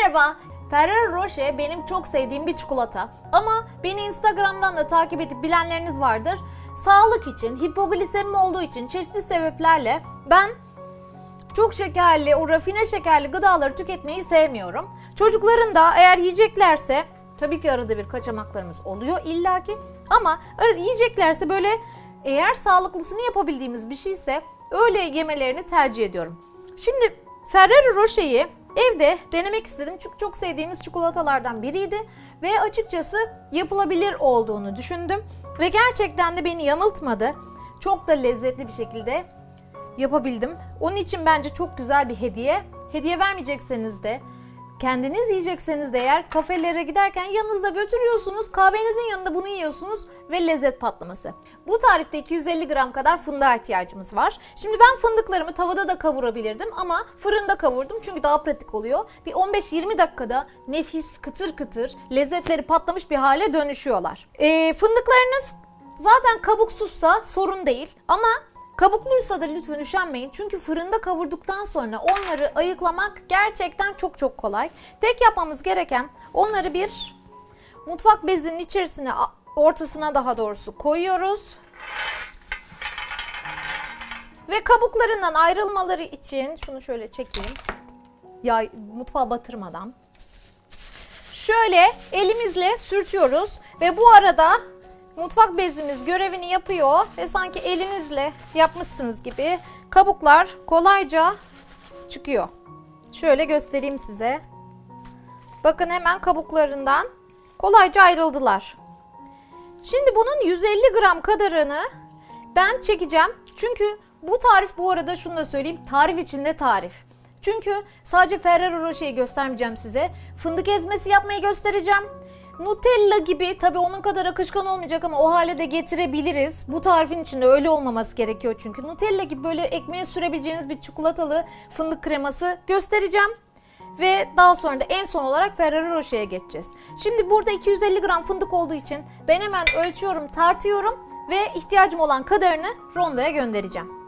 Merhaba. Ferrero Rocher benim çok sevdiğim bir çikolata. Ama beni Instagram'dan da takip edip bilenleriniz vardır. Sağlık için, hipoglisemi olduğu için çeşitli sebeplerle ben çok şekerli, o rafine şekerli gıdaları tüketmeyi sevmiyorum. Çocukların da eğer yiyeceklerse, tabii ki arada bir kaçamaklarımız oluyor illaki. Ama yiyeceklerse böyle eğer sağlıklısını yapabildiğimiz bir şeyse öyle yemelerini tercih ediyorum. Şimdi Ferrero Rocher'i evde denemek istedim çünkü çok sevdiğimiz çikolatalardan biriydi ve açıkçası yapılabilir olduğunu düşündüm ve gerçekten de beni yanıltmadı. Çok da lezzetli bir şekilde yapabildim. Onun için bence çok güzel bir hediye. Hediye vermeyecekseniz de kendiniz yiyecekseniz de eğer kafelere giderken yanınızda götürüyorsunuz. Kahvenizin yanında bunu yiyorsunuz ve lezzet patlaması. Bu tarifte 250 gram kadar fındığa ihtiyacımız var. Şimdi ben fındıklarımı tavada da kavurabilirdim ama fırında kavurdum çünkü daha pratik oluyor. Bir 15-20 dakikada nefis, kıtır kıtır, lezzetleri patlamış bir hale dönüşüyorlar. Ee, fındıklarınız zaten kabuksuzsa sorun değil ama Kabukluysa da lütfen üşenmeyin çünkü fırında kavurduktan sonra onları ayıklamak gerçekten çok çok kolay. Tek yapmamız gereken onları bir mutfak bezinin içerisine ortasına daha doğrusu koyuyoruz. Ve kabuklarından ayrılmaları için şunu şöyle çekeyim. Ya mutfağa batırmadan. Şöyle elimizle sürtüyoruz ve bu arada Mutfak bezimiz görevini yapıyor ve sanki elinizle yapmışsınız gibi kabuklar kolayca çıkıyor. Şöyle göstereyim size. Bakın hemen kabuklarından kolayca ayrıldılar. Şimdi bunun 150 gram kadarını ben çekeceğim. Çünkü bu tarif bu arada şunu da söyleyeyim. Tarif içinde tarif. Çünkü sadece Ferrero Rocher'i göstermeyeceğim size. Fındık ezmesi yapmayı göstereceğim. Nutella gibi tabi onun kadar akışkan olmayacak ama o hale de getirebiliriz. Bu tarifin içinde öyle olmaması gerekiyor çünkü. Nutella gibi böyle ekmeğe sürebileceğiniz bir çikolatalı fındık kreması göstereceğim. Ve daha sonra da en son olarak Ferrero Rocher'e geçeceğiz. Şimdi burada 250 gram fındık olduğu için ben hemen ölçüyorum, tartıyorum ve ihtiyacım olan kadarını rondoya göndereceğim.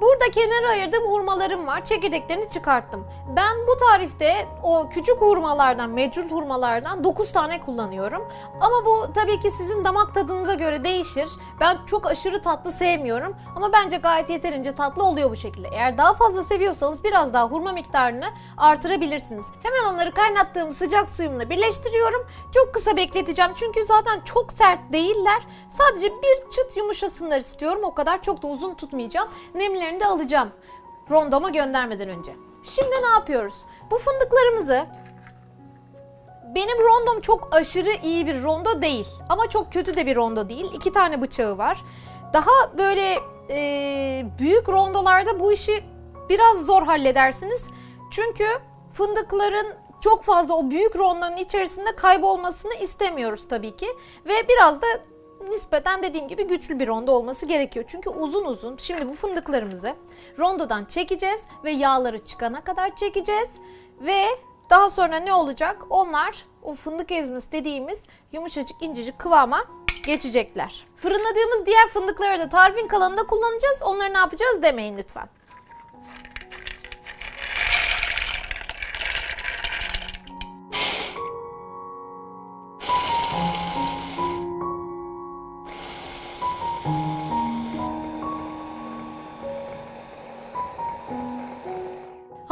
Burada kenara ayırdığım hurmalarım var. Çekirdeklerini çıkarttım. Ben bu tarifte o küçük hurmalardan, mecrul hurmalardan 9 tane kullanıyorum. Ama bu tabii ki sizin damak tadınıza göre değişir. Ben çok aşırı tatlı sevmiyorum. Ama bence gayet yeterince tatlı oluyor bu şekilde. Eğer daha fazla seviyorsanız biraz daha hurma miktarını artırabilirsiniz. Hemen onları kaynattığım sıcak suyumla birleştiriyorum. Çok kısa bekleteceğim çünkü zaten çok sert değiller. Sadece bir çıt yumuşasınlar istiyorum. O kadar çok da uzun tutmayacağım. Nemlerini de alacağım rondoma göndermeden önce. Şimdi ne yapıyoruz? Bu fındıklarımızı benim rondom çok aşırı iyi bir rondo değil. Ama çok kötü de bir rondo değil. İki tane bıçağı var. Daha böyle e, büyük rondolarda bu işi biraz zor halledersiniz. Çünkü fındıkların çok fazla o büyük rondonun içerisinde kaybolmasını istemiyoruz tabii ki. Ve biraz da nispeten dediğim gibi güçlü bir rondo olması gerekiyor. Çünkü uzun uzun şimdi bu fındıklarımızı rondodan çekeceğiz ve yağları çıkana kadar çekeceğiz ve daha sonra ne olacak? Onlar o fındık ezmesi dediğimiz yumuşacık incecik kıvama geçecekler. Fırınladığımız diğer fındıkları da tarifin kalanında kullanacağız. Onları ne yapacağız demeyin lütfen.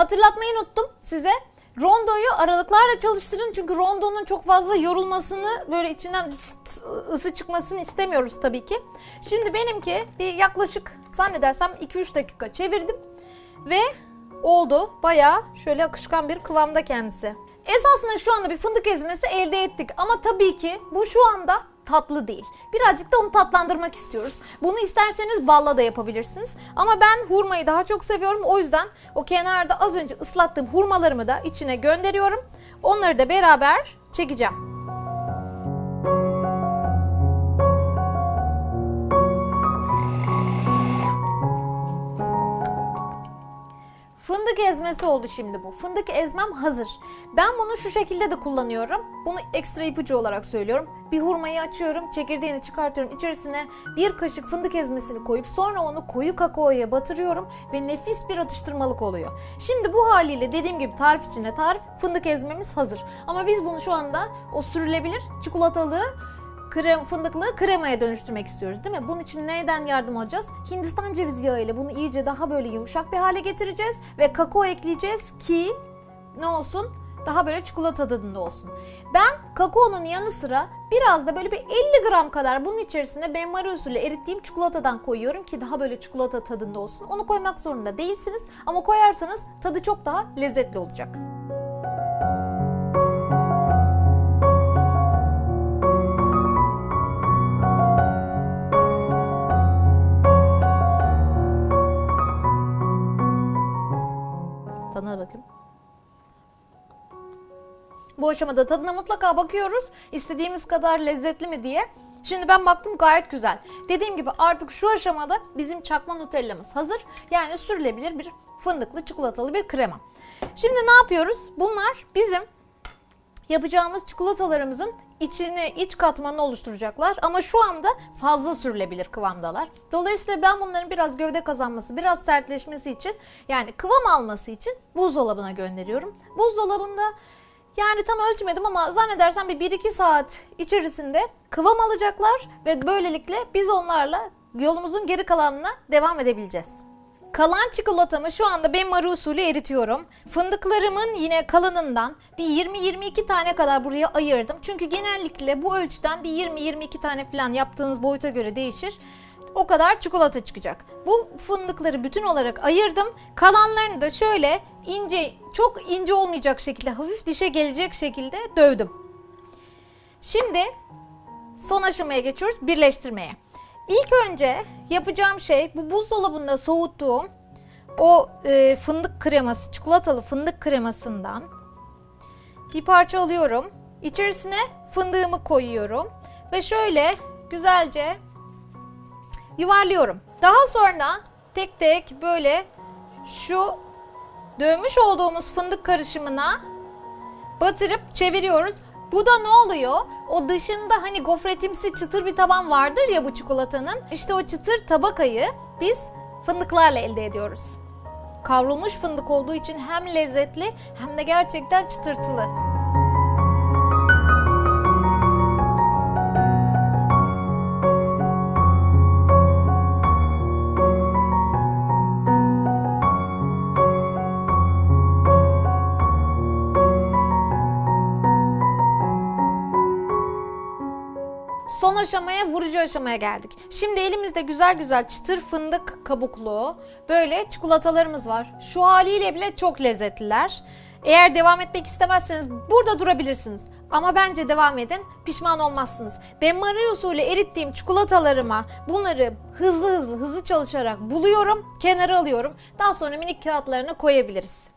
Hatırlatmayı unuttum size. Rondoyu aralıklarla çalıştırın çünkü rondonun çok fazla yorulmasını böyle içinden ısı çıkmasını istemiyoruz tabii ki. Şimdi benimki bir yaklaşık zannedersem 2-3 dakika çevirdim ve oldu. Bayağı şöyle akışkan bir kıvamda kendisi. Esasında şu anda bir fındık ezmesi elde ettik ama tabii ki bu şu anda tatlı değil. Birazcık da onu tatlandırmak istiyoruz. Bunu isterseniz balla da yapabilirsiniz. Ama ben hurmayı daha çok seviyorum. O yüzden o kenarda az önce ıslattığım hurmalarımı da içine gönderiyorum. Onları da beraber çekeceğim. Fındık ezmesi oldu şimdi bu. Fındık ezmem hazır. Ben bunu şu şekilde de kullanıyorum. Bunu ekstra ipucu olarak söylüyorum. Bir hurmayı açıyorum, çekirdeğini çıkartıyorum. İçerisine bir kaşık fındık ezmesini koyup sonra onu koyu kakaoya batırıyorum ve nefis bir atıştırmalık oluyor. Şimdi bu haliyle dediğim gibi tarif içinde tarif fındık ezmemiz hazır. Ama biz bunu şu anda o sürülebilir çikolatalı krem, fındıklı kremaya dönüştürmek istiyoruz değil mi? Bunun için neyden yardım alacağız? Hindistan cevizi yağı ile bunu iyice daha böyle yumuşak bir hale getireceğiz ve kakao ekleyeceğiz ki ne olsun? Daha böyle çikolata tadında olsun. Ben kakaonun yanı sıra biraz da böyle bir 50 gram kadar bunun içerisine benmari usulü erittiğim çikolatadan koyuyorum ki daha böyle çikolata tadında olsun. Onu koymak zorunda değilsiniz ama koyarsanız tadı çok daha lezzetli olacak. Bu aşamada tadına mutlaka bakıyoruz. İstediğimiz kadar lezzetli mi diye. Şimdi ben baktım gayet güzel. Dediğim gibi artık şu aşamada bizim çakma nutellamız hazır. Yani sürülebilir bir fındıklı çikolatalı bir krema. Şimdi ne yapıyoruz? Bunlar bizim yapacağımız çikolatalarımızın içini, iç katmanını oluşturacaklar. Ama şu anda fazla sürülebilir kıvamdalar. Dolayısıyla ben bunların biraz gövde kazanması, biraz sertleşmesi için yani kıvam alması için buzdolabına gönderiyorum. Buzdolabında yani tam ölçmedim ama zannedersem bir 1-2 saat içerisinde kıvam alacaklar ve böylelikle biz onlarla yolumuzun geri kalanına devam edebileceğiz. Kalan çikolatamı şu anda ben marı usulü eritiyorum. Fındıklarımın yine kalınından bir 20-22 tane kadar buraya ayırdım. Çünkü genellikle bu ölçüden bir 20-22 tane falan yaptığınız boyuta göre değişir. O kadar çikolata çıkacak. Bu fındıkları bütün olarak ayırdım. Kalanlarını da şöyle ince, çok ince olmayacak şekilde, hafif dişe gelecek şekilde dövdüm. Şimdi son aşamaya geçiyoruz, birleştirmeye. İlk önce yapacağım şey bu buzdolabında soğuttuğum o e, fındık kreması, çikolatalı fındık kremasından bir parça alıyorum. İçerisine fındığımı koyuyorum ve şöyle güzelce yuvarlıyorum. Daha sonra tek tek böyle şu dövmüş olduğumuz fındık karışımına batırıp çeviriyoruz. Bu da ne oluyor? O dışında hani gofretimsi çıtır bir taban vardır ya bu çikolatanın. İşte o çıtır tabakayı biz fındıklarla elde ediyoruz. Kavrulmuş fındık olduğu için hem lezzetli hem de gerçekten çıtırtılı. Aşamaya vurucu aşamaya geldik. Şimdi elimizde güzel güzel çıtır fındık kabuklu böyle çikolatalarımız var. Şu haliyle bile çok lezzetliler. Eğer devam etmek istemezseniz burada durabilirsiniz. Ama bence devam edin pişman olmazsınız. Ben Marie usulü erittiğim çikolatalarıma bunları hızlı hızlı hızlı çalışarak buluyorum. Kenara alıyorum. Daha sonra minik kağıtlarına koyabiliriz.